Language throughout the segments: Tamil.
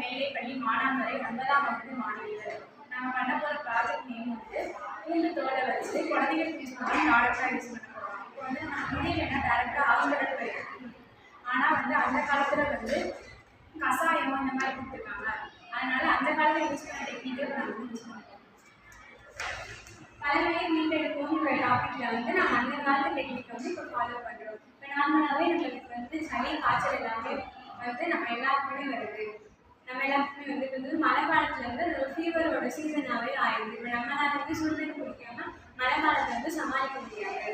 மேல்நிலைப்பள்ளி மானாமரை ஒன்பதாம் வகுப்பு மாணவிகள். நம்ம பண்ண போகிற ப்ராஜெக்ட் நேம் வந்து கூண்டு தோலை வச்சு குழந்தைகளுக்கு யூஸ் பண்ணி ப்ராடக்டாக யூஸ் பண்ண போகிறோம் இப்போ வந்து நான் முடியல டேரெக்டாக ஹாஸ்பிட்டல் ஆனால் வந்து அந்த காலத்தில் வந்து கசாயம் அந்த மாதிரி கொடுத்துருக்காங்க. அதனால அந்த காலத்தில் யூஸ் பண்ண டெக்னிக்கை நாங்கள் யூஸ் பண்ணுறோம் பழமையை மீட்டெடுப்போம்ன்ற டாப்பிக்கில் வந்து நாங்கள் அந்த காலத்து டெக்னிக் வந்து இப்போ ஃபாலோ பண்ணுறோம் இப்போ நார்மலாகவே நம்மளுக்கு வந்து சளி காய்ச்சல் எல்லாமே வந்து நம்ம எல்லாருக்குமே வருது. நம்ம எல்லாத்துக்குமே வந்து இப்போ வந்து மழை காலத்துல வந்து அது ஃபீவரோட சீசனாகவே ஆயிடுது. இப்போ நம்மளால வந்து சுடுதண்ணி குடிக்காம மழை காலத்துல வந்து சமாளிக்க முடியாது.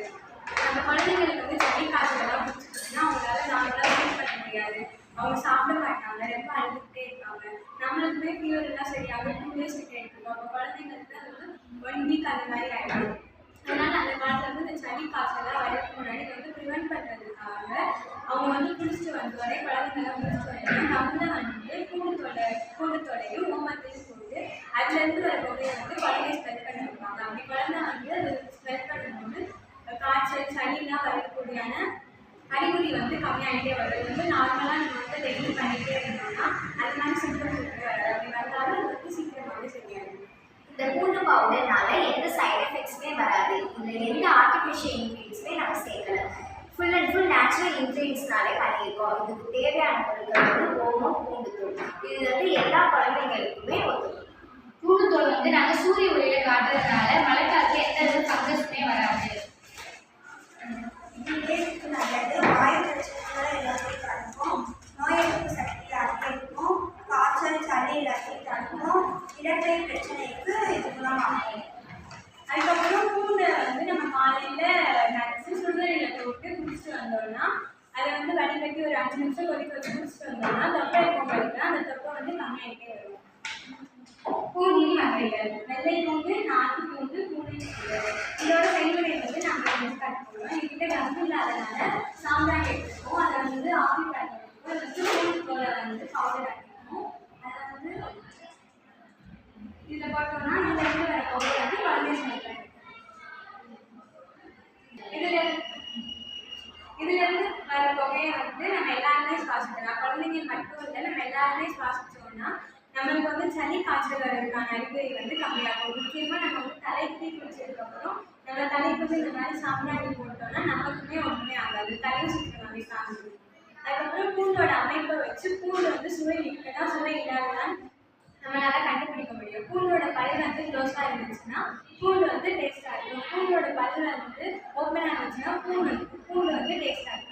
நம்ம குழந்தைங்களுக்கு வந்து சளி காய்ச்சல் எல்லாம் பிடிச்சிருச்சுன்னா அவங்களால நார்மலாக ஃபீல் பண்ண முடியாது. அவங்க சாப்பிட மாட்டாங்க. ரொம்ப அழுதுகிட்டே இருப்பாங்க. நம்மளுக்குமே ஃபீவர் எல்லாம் சரியாக டூ டேஸ் கிட்டே இருக்கும் அப்போ குழந்தைங்களுக்கு அது வந்து ஒன் வீக் அந்த மாதிரி ஆகிடும் அதனால அந்த காலத்துல வந்து இந்த சளி காய்ச்சலாம் வரதுக்கு முன்னாடி வந்து ப்ரிவென்ட் பண்ணுறதுக்காக அவங்க வந்து குளிச்சுட்டு வந்தோடனே குழந்தைங்களாம் குளிச்சுட்டு வந்தோடனே நம்மள வந்து கூடுத்தொடை கூடுத்தொடையும் ஓமத்தையும் போட்டு அதுலேருந்து வர புகையை வந்து குழந்தைய ஸ்மெல் பண்ணி வைப்பாங்க அப்படி குழந்தை வந்து அது ஸ்மெல் பண்ணும்போது காய்ச்சல் சளிலாம் வரக்கூடியான அறிகுறி வந்து கம்மியாகிட்டே வரும். இது வந்து நார்மலாக நம்ம வந்து டெய்லி பண்ணிகிட்டே இருந்தோம்னா அது மாதிரி சிம்டம்ஸ் வந்து வராது. அப்படி வந்தாலும் அது வந்து சீக்கிரமாகவே சரியாயிடும். இந்த பூண்டு பவுடர்னால எந்த சைட் எஃபெக்ட்ஸுமே வராது. இதில் எந்த ஆர்டிஃபிஷியல் இன்க்ரீடியன்ஸுமே நம்ம சேர்க்கல. ஃபுல் அண்ட் ஃபுல் நேச்சுரல் இன்க்ரீடியன்ஸ்னாலே பண்ணியிருக்கோம். இதுக்கு தேவையான பொருட்கள் வந்து ஓமம் பூண்டு வந்து நாங்கள் சூரிய ஒளியில காட்டுறதுனால மழைக்காலத்துல எந்த ஒரு ஃபங்கஸுமே வராது. சக்தி எல்லாத்தையும் இலக்கை பிரச்சனைக்கு இது குணமாகும் அதுக்கப்புறம் பூண்டை வந்து நம்ம காலையில் நச்சு சுடுதண்ணியில் போட்டு குடிச்சிட்டு வந்தோம்னா அதை வந்து வடிகட்டி ஒரு அஞ்சு நிமிஷம் கொதிக்க வச்சு குடிச்சிட்டு வந்தோம்னா தொப்பை இருக்கும் பாருங்க. அந்த தொப்பை வந்து கம்மியாகிட்டே வரும். பூண்டின் வகைகள் வெள்ளை பூண்டு நாட்டு பூண்டு பூனை இதோட கைவினை வந்து நாங்கள் வந்து கற்றுக்கணும் என்கிட்ட கம்பு இல்லாதனால சாம்பிராணி எடுத்துக்கோம் அதை வந்து ஆவி பேக் எடுத்துக்கோம் அதை வந்து பூண்டு தோலை வந்து பவுடர் ஆக்கிக்கணும் அதை வந்து இதில் போட்டோம்னா இந்த இருந்து வர பவுடர் வந்து குழந்தை இதில் பண்ணும் வர புகையை வந்து நம்ம எல்லாருமே சுவாசிக்கலாம். குழந்தைங்க மட்டும் இல்லை நம்ம எல்லாருமே சுவாசிச்சோம்னா நம்மளுக்கு வந்து சளி காய்ச்சல் வர்றதுக்கான அறிகுறி வந்து கம்மியாகும். முக்கியமா நம்ம வந்து தலைக்கு குடிச்சதுக்கப்புறம் நம்ம தலைக்கு வந்து இந்த மாதிரி சாம்பிராணி போட்டோம்னா நமக்குமே ஒன்றுமே ஆகாது. தலையை சுத்தமாகவே காமிச்சு அதுக்கப்புறம் பூண்டோட அமைப்பை வச்சு பூண்டு வந்து சுவை மிக்கதா சுவை இல்லாததான் நம்மளால கண்டுபிடிக்க முடியும். பூண்டோட பல் வந்து க்ளோஸாக இருந்துச்சுன்னா பூண்டு வந்து டேஸ்ட்டாக இருக்கும். பூண்டோட பல் வந்து ஓப்பனாக இருந்துச்சுன்னா பூண்டு பூண்டு வந்து டேஸ்ட்டாக இருக்கும்.